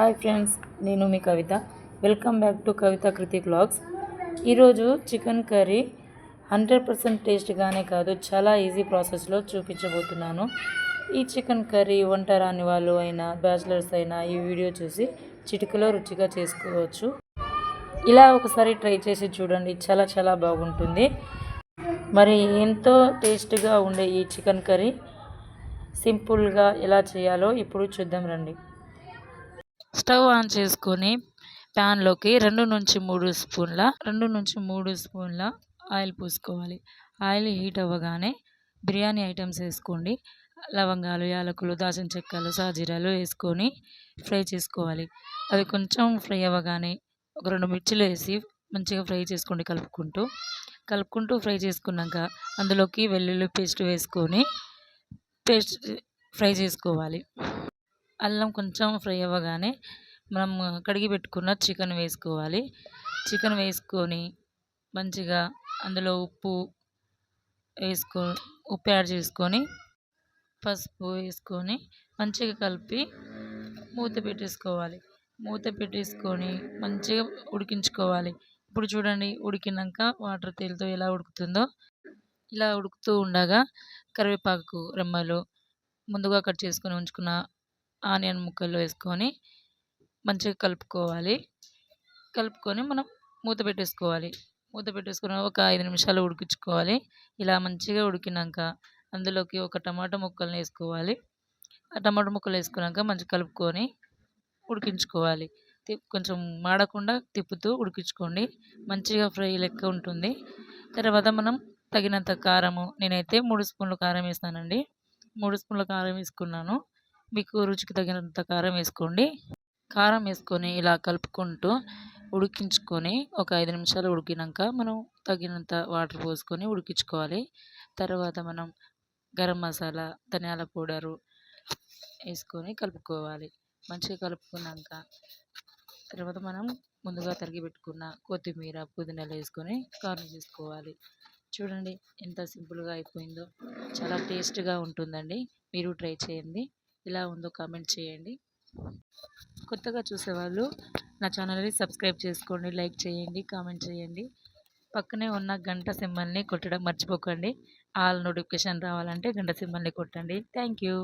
Hi friends నేను మీ Kavitha. Welcome back to Kavitha Kriti blogs. ఈరోజు chicken curry hundred percent టేస్ట్గానే కాదు చాలా ఈజీ ప్రాసెస్లో చూపించబోతున్నాను. ఈ చికెన్ కర్రీ వంట రాని వాళ్ళు అయినా బ్యాచిలర్స్ అయినా ఈ వీడియో చూసి చిటికలో రుచిగా చేసుకోవచ్చు. ఇలా ఒకసారి ట్రై చేసి చూడండి చాలా చాలా బాగుంటుంది. మరి ఎంతో టేస్ట్గా ఉండే ఈ చికెన్ కర్రీ సింపుల్గా ఎలా చేయాలో ఇప్పుడు చూద్దాం రండి. స్టవ్ ఆన్ చేసుకొని ప్యాన్లోకి రెండు నుంచి మూడు స్పూన్ల రెండు నుంచి మూడు స్పూన్ల ఆయిల్ పోసుకోవాలి. ఆయిల్ హీట్ అవ్వగానే బిర్యానీ ఐటమ్స్ వేసుకోండి. లవంగాలు యాలకులు దాచిన చెక్కలు సాజీరాలు వేసుకొని ఫ్రై చేసుకోవాలి. అవి కొంచెం ఫ్రై అవ్వగానే ఒక రెండు మిర్చిలు వేసి మంచిగా ఫ్రై చేసుకోండి కలుపుకుంటూ కలుపుకుంటూ ఫ్రై చేసుకున్నాక అందులోకి వెల్లుల్లి పేస్ట్ వేసుకొని పేస్ట్ ఫ్రై చేసుకోవాలి. అల్లం కొంచెం ఫ్రై అవ్వగానే మనం కడిగి పెట్టుకున్న చికెన్ వేసుకోవాలి. చికెన్ వేసుకొని మంచిగా అందులో ఉప్పు వేసుకో ఉప్పు యాడ్ చేసుకొని పసుపు వేసుకొని మంచిగా కలిపి మూత పెట్టేసుకోవాలి. మూత పెట్టేసుకొని మంచిగా ఉడికించుకోవాలి. ఇప్పుడు చూడండి ఉడికినాక వాటర్ తేలితో ఎలా ఉడుకుతుందో. ఇలా ఉడుకుతూ ఉండగా కరివేపాకు రెమ్మలు ముందుగా కట్ చేసుకొని ఉంచుకున్న ఆనియన్ ముక్కలు వేసుకొని మంచిగా కలుపుకోవాలి. కలుపుకొని మనం మూత పెట్టేసుకోవాలి. మూత పెట్టేసుకుని ఒక ఐదు నిమిషాలు ఉడికించుకోవాలి. ఇలా మంచిగా ఉడికినాక అందులోకి ఒక టమాటా ముక్కలను వేసుకోవాలి. ఆ టమాటా ముక్కలు వేసుకున్నాక మంచిగా కలుపుకొని ఉడికించుకోవాలి. కొంచెం మాడకుండా తిప్పుతూ ఉడికించుకోండి. మంచిగా ఫ్రై లెక్క ఉంటుంది. తర్వాత మనం తగినంత కారము నేనైతే మూడు స్పూన్లు కారం వేస్తానండి. మూడు స్పూన్ల కారం వేసుకున్నాను. మీకు రుచికి తగినంత కారం వేసుకోండి. కారం వేసుకొని ఇలా కలుపుకుంటూ ఉడికించుకొని ఒక ఐదు నిమిషాలు ఉడికినాక మనం తగినంత వాటర్ పోసుకొని ఉడికించుకోవాలి. తర్వాత మనం గరం మసాలా ధనియాల పౌడరు వేసుకొని కలుపుకోవాలి. మంచిగా కలుపుకున్నాక తర్వాత మనం ముందుగా తరిగి పెట్టుకున్న కొత్తిమీర పుదీనాలు వేసుకొని గార్నిష్ చేసుకోవాలి. చూడండి ఎంత సింపుల్గా అయిపోయిందో. చాలా టేస్ట్గా ఉంటుందండి. మీరు ట్రై చేయండి. ఎలా ఉందో కామెంట్ చేయండి. కొత్తగా చూసేవాళ్ళు నా ఛానల్ని సబ్స్క్రైబ్ చేసుకోండి లైక్ చేయండి కామెంట్ చేయండి. పక్కనే ఉన్న గంట సింబల్ని కొట్టడం మర్చిపోకండి. ఆల్ నోటిఫికేషన్ రావాలంటే గంట సింబల్ని కొట్టండి. Thank you.